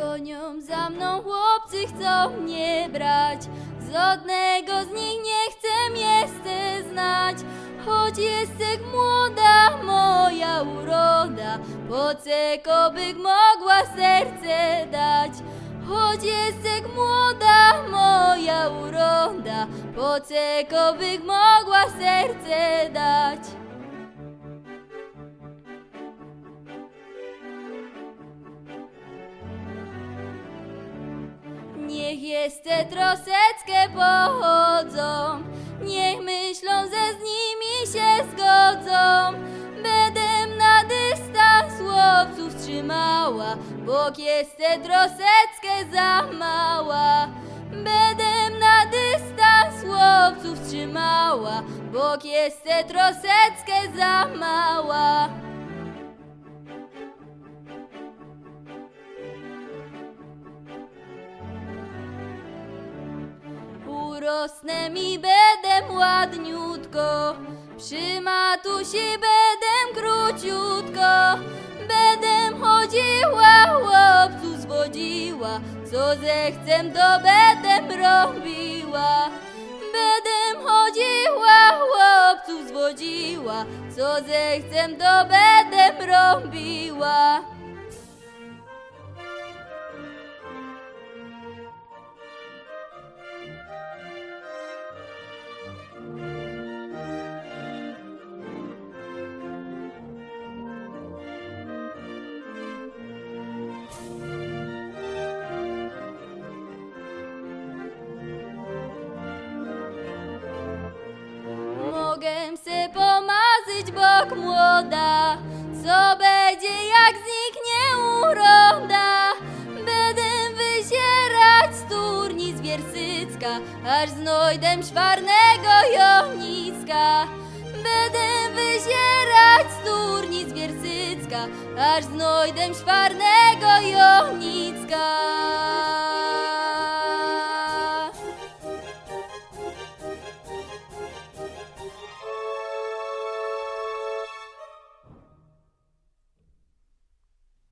Gonią za mną chłopcy, chcą mnie brać. Z żadnego z nich nie chcę miejsce znać. Choć jestek młoda moja uroda, po co kobyk mogła serce dać? Choć jestek młoda moja uroda, po co kobyk mogła serce dać? Niech jeszcze troseckę pochodzą, niech myślą, że z nimi się zgodzą. Będę na dystans chłopców trzymała, bo jeszcze troseckę za mała. Będę na dystans chłopców trzymała, bo jeszcze troseckę za mała. Urosnę mi będę ładniutko, przy matusi będę króciutko. Będę chodziła, chłopcu zwodziła, co zechcę to będę robiła. Będę chodziła, chłopców zwodziła, co zechcę to będę robiła. Pomazać bok młoda, co będzie jak zniknie uroda. Będę wyzierać z turni z Wiersycka, aż znojdę szwarnego Joniska. Będę wyzierać z turni z Wiersycka, aż znojdę szwarnego.